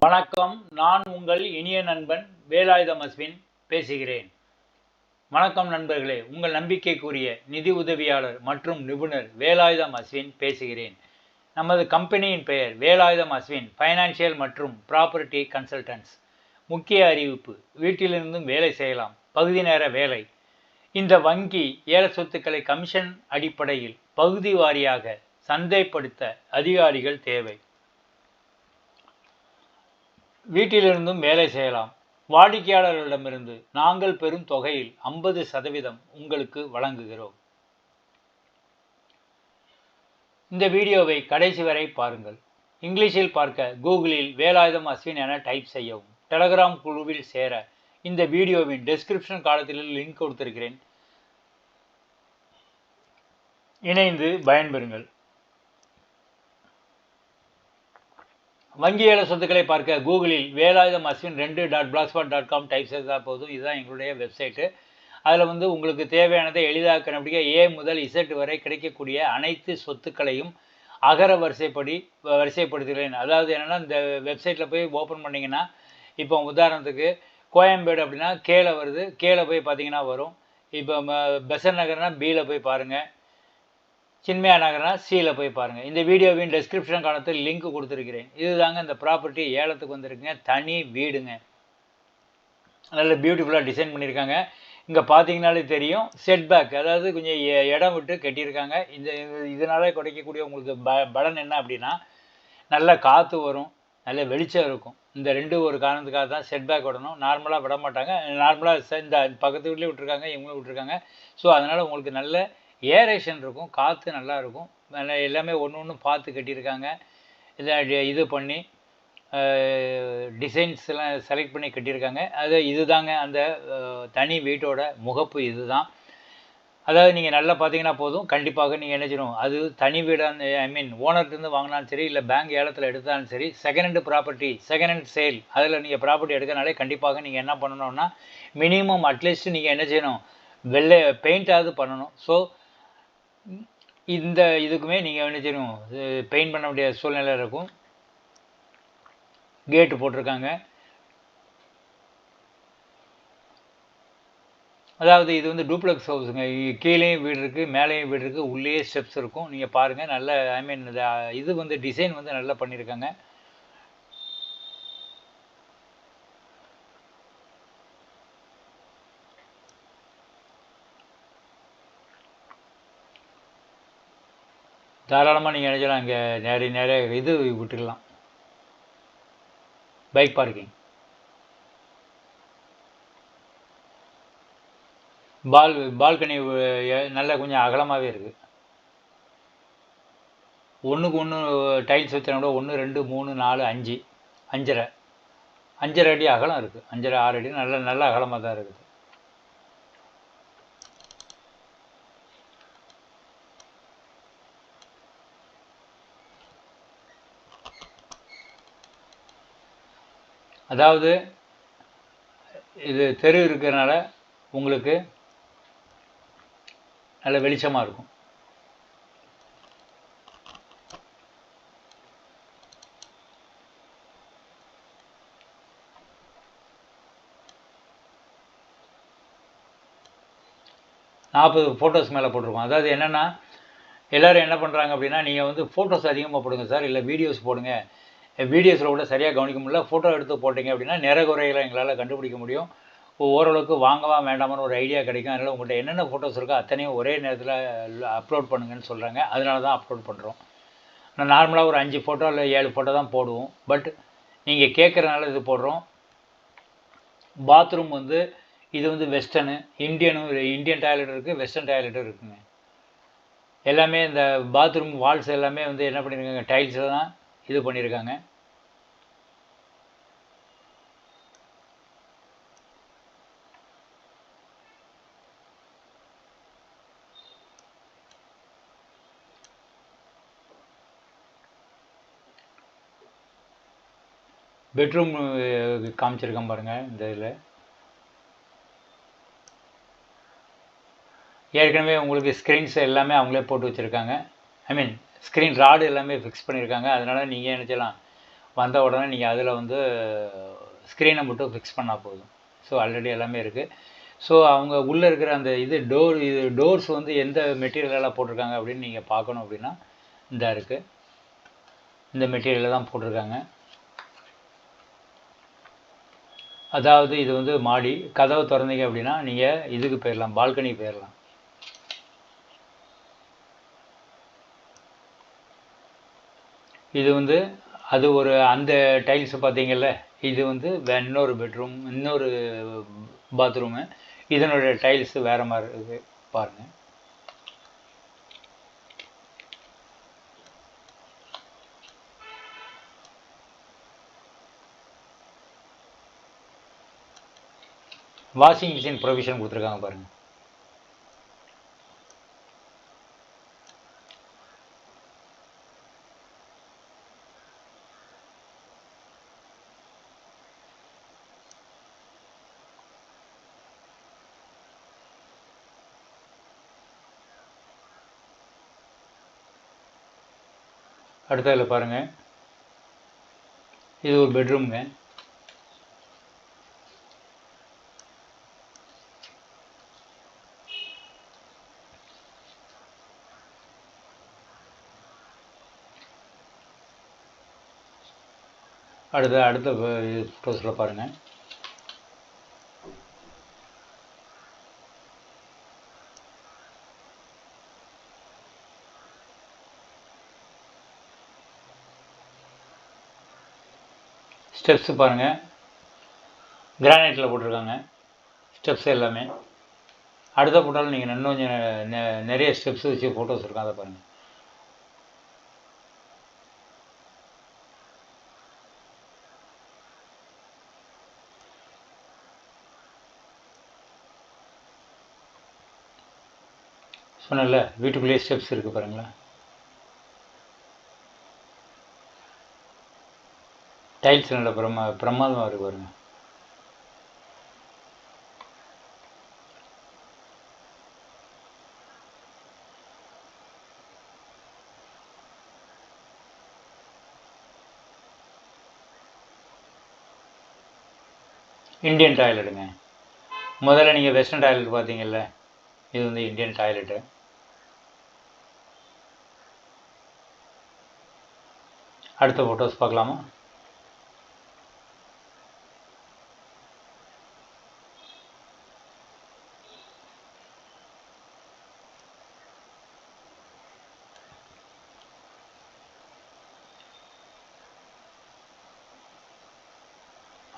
வணக்கம். நான் உங்கள் இனிய நண்பன் வேலாயுதம் அஸ்வின் பேசுகிறேன். வணக்கம் நண்பர்களே. உங்கள் நம்பிக்கைக்குரிய நிதி உதவியாளர் மற்றும் நிபுணர் வேலாயுதம் அஸ்வின் பேசுகிறேன். நமது கம்பெனியின் பெயர் வேலாயுதம் அஸ்வின் ஃபைனான்சியல் மற்றும் ப்ராப்பர்ட்டி கன்சல்டன்ஸ் முக்கிய அறிவிப்பு வீட்டிலிருந்தும் வேலை செய்யலாம். பகுதி நேர வேலை. இந்த வங்கி ஏல சொத்துக்களை கமிஷன் அடிப்படையில் பகுதி வாரியாக சந்தைப்படுத்த அதிகாரிகள் தேவை. வீட்டிலிருந்தும் வேலை செய்யலாம். வாடிக்கையாளர்களிடமிருந்து நாங்கள் பெறும் தொகையில் ஐம்பது சதவீதம் உங்களுக்கு வழங்குகிறோம். இந்த வீடியோவை கடைசி வரை பாருங்கள். இங்கிலீஷில் பார்க்க கூகுளில் வேலாயுதம் அஸ்வின் என டைப் செய்யவும் டெலகிராம் குழுவில் சேர இந்த வீடியோவின் டெஸ்கிரிப்ஷன் காலத்தில் லிங்க் கொடுத்திருக்கிறேன். இணைந்து பயன்பெறுங்கள். வங்கியாளர் சொத்துக்களை பார்க்க கூகுளில் வேலாயுதம் அஸ்வின் ரெண்டு dot blogspot dot com type செய்தால் போதும். இதுதான் எங்களுடைய வெப்சைட்டு அதில் வந்து உங்களுக்கு தேவையானதை எளிதாக கண்டுபிடிக்க ஏ முதல் இசட் வரை கிடைக்கக்கூடிய அனைத்து சொத்துக்களையும் அகர வரிசைப்படி வரிசைப்படுத்துகிறேன். அதாவது என்னென்னா இந்த வெப்சைட்டில் போய் ஓப்பன் பண்ணிங்கன்னா இப்போ உதாரணத்துக்கு கோயம்பேடு அப்படின்னா கேல வருது. கேல போய் பார்த்தீங்கன்னா வரும். இப்போ பெசன் நகர்னால் பியில் போய் பாருங்கள் சின்மயா நகர்னா சியில் போய் பாருங்கள் இந்த வீடியோவின் டெஸ்கிரிப்ஷன் காலத்தில் லிங்க் கொடுத்துருக்கிறேன். இதுதாங்க இந்த ப்ராப்பர்ட்டி ஏலத்துக்கு வந்திருக்குங்க. தனி வீடுங்க. நல்ல பியூட்டிஃபுல்லாக டிசைன் பண்ணியிருக்காங்க. இங்கே பார்த்தீங்கனாலே தெரியும். செட்பேக் அதாவது கொஞ்சம் எ- இடம் விட்டு கட்டியிருக்காங்க. இந்த இதனால கிடைக்கக்கூடிய உங்களுக்கு ப பலன் என்ன அப்படின்னா நல்ல காற்று வரும். நல்ல வெளிச்சம் இருக்கும். இந்த ரெண்டு ஒரு காரணத்துக்காக தான் செட்பேக் விடணும். நார்மலாக விட மாட்டாங்க. நார்மலாக இந்த பக்கத்து வீட்லேயும் விட்டுருக்காங்க. இவங்களும் விட்டுருக்காங்க. ஸோ அதனால் உங்களுக்கு நல்ல ஏரேஷன் இருக்கும் காற்று நல்லா இருக்கும். எல்லாமே ஒன்று ஒன்று பார்த்து கட்டியிருக்காங்க. இதை இது பண்ணி டிசைன்ஸ் எல்லாம் செலக்ட் பண்ணி கட்டியிருக்காங்க. அது இதுதாங்க அந்த தனி வீட்டோட முகப்பு இதுதான். அதாவது நீங்கள் நல்லா பார்த்தீங்கன்னா போதும். கண்டிப்பாக நீங்கள் என்ன செய்யணும்? அது தனி வீடாக ஐ மீன் ஓனர்கிட்டருந்து வாங்கினாலும் சரி இல்லை பேங்க் ஏலத்தில் எடுத்தாலும் சரி second hand property second hand sale அதில் நீங்கள் ப்ராப்பர்ட்டி எடுக்கனாலே கண்டிப்பாக நீங்கள் என்ன பண்ணணும்னா மினிமம் அட்லீஸ்ட் நீங்கள் என்ன செய்யணும்? வெள்ளை பெயிண்டாவது பண்ணணும். ஸோ இந்த இதுக்குமே நீங்கள் என்ன செய்யணும்? பெயிண்ட் பண்ண வேண்டிய சூழ்நிலை இருக்கும். கேட்டு போட்டிருக்காங்க. அதாவது இது வந்து டூப்ளெக்ஸ் ஹவுஸுங்க கீழேயும் வீடு இருக்குது மேலேயும் வீடு இருக்குது உள்ளேயே ஸ்டெப்ஸ் இருக்கும். நீங்கள் பாருங்கள் நல்ல ஐ மீன் இது வந்து டிசைன் வந்து நல்லா பண்ணியிருக்காங்க தாராளமாக நீங்கள் நினச்சலாம் இங்கே நிறைய நிறைய இது விட்டுக்கலாம் பைக் பார்க்கிங் பால் பால்கனி நல்லா கொஞ்சம் அகலமாகவே இருக்குது ஒன்றுக்கு ஒன்று டைல்ஸ் வச்சா கூட ஒன்று ரெண்டு மூணு நாலு அஞ்சு அஞ்சரை. அஞ்சரை அடி அகலம் இருக்குது அஞ்சரை ஆறு அடி நல்ல நல்ல அகலமாக தான் இருக்குது. அதாவது இது தெரு இருக்கிறனால உங்களுக்கு நல்ல வெளிச்சமாக இருக்கும். நாற்பது ஃபோட்டோஸ் மேலே போட்டிருக்கோம். அதாவது என்னென்னா எல்லோரும் என்ன பண்ணுறாங்க அப்படின்னா நீங்கள் வந்து ஃபோட்டோஸ் அதிகமாக போடுங்க சார் இல்லை வீடியோஸ் போடுங்க. வீடியோஸில் கூட சரியாக கவனிக்க முடியல. ஃபோட்டோ எடுத்து போட்டிங்க அப்படின்னா நிற குறைகளை எங்களால் கண்டுபிடிக்க முடியும். ஓரளவுக்கு வாங்கவா வேண்டாமான்னு ஒரு ஐடியா கிடைக்கும். அதனால் உங்கள்கிட்ட என்னென்ன ஃபோட்டோஸ் இருக்கோ அத்தனையும் ஒரே நேரத்தில் அப்லோட் பண்ணுங்கன்னு சொல்கிறாங்க அதனால தான் அப்லோட் பண்ணுறோம் நான் நார்மலாக ஒரு அஞ்சு ஃபோட்டோ இல்லை ஏழு ஃபோட்டோ தான் போடுவோம். பட் நீங்கள் கேட்குறனால இது போடுறோம். பாத்ரூம் வந்து இது வந்து வெஸ்டர்னு இந்தியனும் இந்தியன் டாய்லெட் இருக்குது வெஸ்டர்ன் டாய்லெட்டும் இருக்குங்க. எல்லாமே இந்த பாத்ரூம் வால்ஸ் எல்லாமே வந்து என்ன பண்ணியிருக்காங்க டைல்ஸில் தான் இது பண்ணியிருக்காங்க பெட்ரூம் காமிச்சிருக்கேன் பாருங்கள் இந்த இதில். ஏற்கனவே உங்களுக்கு ஸ்க்ரீன்ஸ் எல்லாமே அவங்களே போட்டு வச்சுருக்காங்க. ஐ மீன் ஸ்க்ரீன் ராடு எல்லாமே ஃபிக்ஸ் பண்ணியிருக்காங்க அதனால் நீங்கள் நினச்சலாம் வந்த உடனே நீங்கள் அதில் வந்து ஸ்க்ரீனை மட்டும் ஃபிக்ஸ் பண்ணால் போதும். ஸோ ஆல்ரெடி எல்லாமே இருக்குது ஸோ அவங்க உள்ளே இருக்கிற அந்த இது டோர் இது டோர்ஸ் வந்து எந்த மெட்டீரியலால் போட்டிருக்காங்க அப்படின்னு நீங்கள் பார்க்கணும் அப்படின்னா இந்த இருக்குது இந்த மெட்டீரியலில் தான் போட்டிருக்காங்க. அதாவது இது வந்து மாடி. கதவை திறந்தீங்க அப்படின்னா நீங்கள் இதுக்கு போயிடலாம் பால்கனி போயிடலாம். இது வந்து அது ஒரு அந்த டைல்ஸ் பார்த்தீங்கல்ல இது வந்து வே இன்னொரு பெட்ரூம் இன்னொரு பாத்ரூமு இதனுடைய டைல்ஸ் வேறு மாதிரி இருக்குது பாருங்கள் வாஷிங் மிஷின் ப்ரொவிஷன் கொடுத்துருக்காங்க பாருங்கள் அடுத்ததில் பாருங்கள் இது ஒரு பெட்ரூம்ங்க அடுத்த அடுத்த ஃபோட்டோஸில் பாருங்கள் ஸ்டெப்ஸு பாருங்கள் கிரானைட்டில் போட்டிருக்காங்க. ஸ்டெப்ஸ் எல்லாமே. அடுத்த போட்டாலும் நீங்கள் இன்னும் கொஞ்சம் நெ- நிறைய ஸ்டெப்ஸ் வச்சு ஃபோட்டோஸ் இருக்கும். அதை பாருங்கள் சொன்னல வீட்டுக்குள்ளேயே ஸ்டெப்ஸ் இருக்குது பாருங்களேன். டைல்ஸ் நல்ல பிரமா பிரமாதமாக இருக்கு பாருங்க. இந்தியன் டாய்லெட்டுங்க முதல்ல நீங்கள் வெஸ்டர்ன் டாய்லெட் பார்த்தீங்கல்ல இது வந்து இந்தியன் டாய்லெட்டு அடுத்த ஃபோட்டோஸ் பார்க்கலாமா?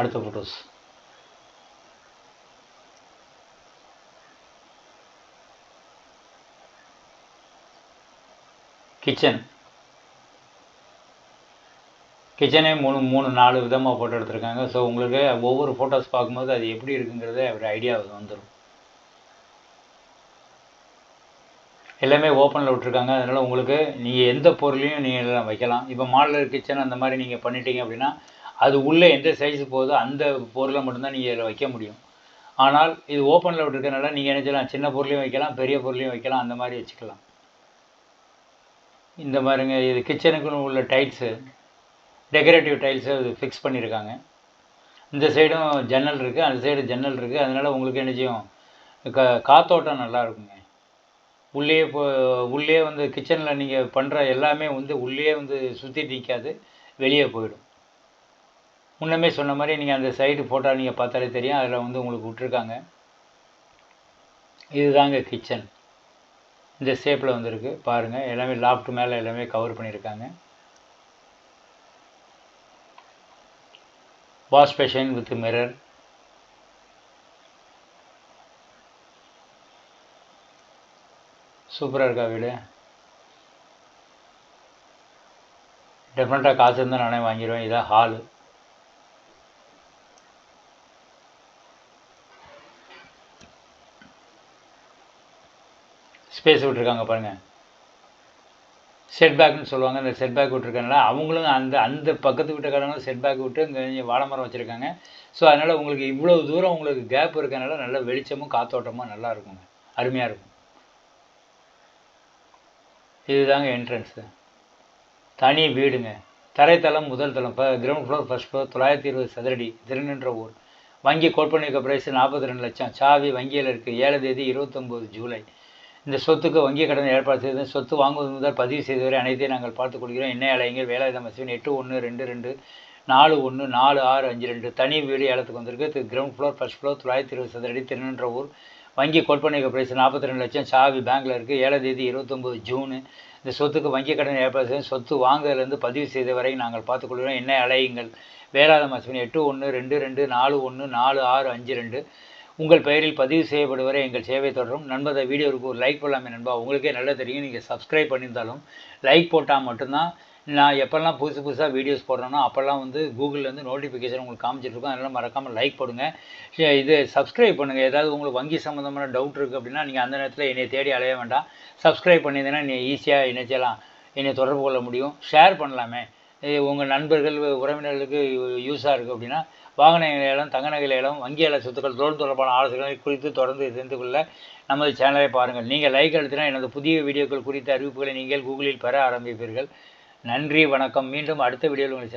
அடுத்த ஃபோட்டோஸ் கிச்சன் கிச்சனே மூணு மூணு நாலு விதமாக ஃபோட்டோ எடுத்திருக்காங்க. ஸோ உங்களுக்கு ஒவ்வொரு ஃபோட்டோஸ் பார்க்கும்போது அது எப்படி இருக்குங்கிறத ஒரு ஐடியா வந்துடும் எல்லாமே ஓப்பனில் விட்ருக்காங்க அதனால் உங்களுக்கு நீங்கள் எந்த பொருளையும் நீங்கள் வைக்கலாம். இப்போ மாடலர் கிச்சன் அந்த மாதிரி நீங்கள் பண்ணிட்டீங்க அப்படின்னா அது உள்ளே எந்த சைஸ் போகுதோ அந்த பொருளை மட்டும்தான் நீங்கள் இதில் வைக்க முடியும். ஆனால் இது ஓப்பனில் விட்டுருக்கனால நீங்கள் என்ன செய்யலாம்? சின்ன பொருளையும் வைக்கலாம் பெரிய பொருளையும் வைக்கலாம் அந்த மாதிரி வச்சுக்கலாம். இந்த மாதிரிங்க இது கிச்சனுக்குன்னு உள்ள டைல்ஸு டெக்கரேட்டிவ் டைல்ஸை இது ஃபிக்ஸ் பண்ணியிருக்காங்க இந்த சைடும் ஜன்னல் இருக்குது அந்த சைடு ஜன்னல் இருக்குது அதனால் உங்களுக்கு என்ன செய்யும்? கா காத்தோட்டம் நல்லா இருக்குங்க. உள்ளே இப்போ உள்ளே வந்து கிச்சனில் நீங்கள் பண்ணுற எல்லாமே வந்து உள்ளே வந்து சுற்றி நிற்காது வெளியே போயிடும். முன்னமே சொன்ன மாதிரி நீங்கள் அந்த சைடு ஃபோட்டோ நீங்கள் பார்த்தாலே தெரியும். அதில் வந்து உங்களுக்கு விட்ருக்காங்க இதுதாங்க கிச்சன் இந்த ஷேப்பில் வந்திருக்கு. பாருங்கள் எல்லாமே லாஃப்ட் மேலே எல்லாமே கவர் பண்ணியிருக்காங்க வாஷ் பேஷன் வித் மிரர் சூப்பராக இருக்கா வீடு? டெஃபினட்டாக காசு இருந்தால் நானே வாங்கிடுவேன் இதான் ஹாலு ஸ்பேஸ் விட்டுருக்காங்க பாருங்கள் செட்பேக்னு சொல்லுவாங்க. இந்த செட்பேக் விட்டுருக்கனால அவங்களும் அந்த அந்த பக்கத்து வீட்டுக்காரங்களும் செட்பேக் விட்டு இங்கே வாழை மரம் வச்சுருக்காங்க. ஸோ அதனால் உங்களுக்கு இவ்வளோ தூரம் உங்களுக்கு கேப் இருக்கனால நல்ல வெளிச்சமும் காத்தோட்டமும் நல்லா இருக்குங்க. அருமையாக இருக்கும். இதுதாங்க என்ட்ரன்ஸு தனி வீடுங்க. தரைத்தளம் முதல் தளம். கிரவுண்ட் ஃப்ளோர் ஃபர்ஸ்ட் ஃப்ளோர் தொள்ளாயிரத்தி இருபது சதுரடி திருநின்ற ஊர். வங்கி கோட் பண்ணியிருக்க ப்ரைஸ் நாற்பத்தி ரெண்டு லட்சம். சாவி வங்கியில் இருக்குது ஏழு தேதி இருபத்தொம்போது ஜூலை. இந்த சொத்துக்கு வங்கி கடன் ஏற்பாடு செய்து சொத்து வாங்குவது முதல் பதிவு செய்தவரை அனைத்தையும் நாங்கள் பார்த்துக் கொள்கிறோம். என்ன அலைங்கள் வேலாயுதம் அஸ்வின் எட்டு ஒன்று ரெண்டு ரெண்டு நாலு ஒன்று நாலு ஆறு அஞ்சு ரெண்டு தனி வீடு ஏலத்துக்கு வந்திருக்கு. கிரவுண்ட் ஃப்ளோர் ஃபர்ஸ்ட் ஃப்ளோர் தொள்ளாயிரத்தி இருபது சதுரடி திருநின்ற ஊர். வங்கி கோட்பணிக்க பிரைஸ் நாற்பத்தி ரெண்டு லட்சம் சாவி பேங்க்கில் இருக்குது ஏழாம் தேதி இருபத்தொம்போது ஜூனு. இந்த சொத்துக்கு வங்கி கடன் ஏற்பாடு செய்து சொத்து வாங்குதலேருந்து பதிவு செய்த வரை நாங்கள் பார்த்துக்கொள்கிறோம் என்ன அலையுங்கள் வேளாதம் அஸ்வினி எட்டு ஒன்று ரெண்டு ரெண்டு நாலு ஒன்று நாலு ஆறு அஞ்சு ரெண்டு உங்கள் பெயரில் பதிவு செய்யப்படுவரை எங்கள் சேவை தொடரும். நண்பதை வீடியோவுக்கு ஒரு லைக் போடலாமே நண்பா. உங்களுக்கே நல்லா தெரியும். நீங்கள் சப்ஸ்கிரைப் பண்ணியிருந்தாலும் லைக் போட்டால் மட்டும்தான் நான் எப்போல்லாம் புதுசு புதுசாக வீடியோஸ் போடுறேனோ அப்போல்லாம் வந்து கூகுள்லேருந்து நோட்டிஃபிகேஷன் உங்களுக்கு காமிச்சிட்ருக்கோம். அதனால் மறக்காமல் லைக் போடுங்க. இது சப்ஸ்கிரைப் பண்ணுங்கள் ஏதாவது உங்களுக்கு வங்கி சம்மந்தமான டவுட் இருக்குது அப்படின்னா நீங்கள் அந்த நேரத்தில் என்னை தேடி அலைய வேண்டாம். சப்ஸ்கிரைப் பண்ணியிருந்தேன்னா நீ ஈஸியாக இணைச்சலாம் என்னை தொடர்பு கொள்ள முடியும். ஷேர் பண்ணலாமே. உங்கள் நண்பர்கள் உறவினர்களுக்கு யூஸாக இருக்குது அப்படின்னா வாகன ஏலம் தங்க நகை ஏலம் வங்கி ஏல சொத்துக்கள் தொழில் தொடர்பான ஆலோசனைகளை குறித்து தொடர்ந்து தெரிந்து கொள்ள நமது சேனலை பாருங்கள். நீங்கள் லைக் அழுத்தினா எனது புதிய வீடியோக்கள் குறித்த அறிவிப்புகளை நீங்கள் கூகுளில் பெற ஆரம்பிப்பீர்கள். நன்றி வணக்கம். மீண்டும் அடுத்த வீடியோவில் உங்களை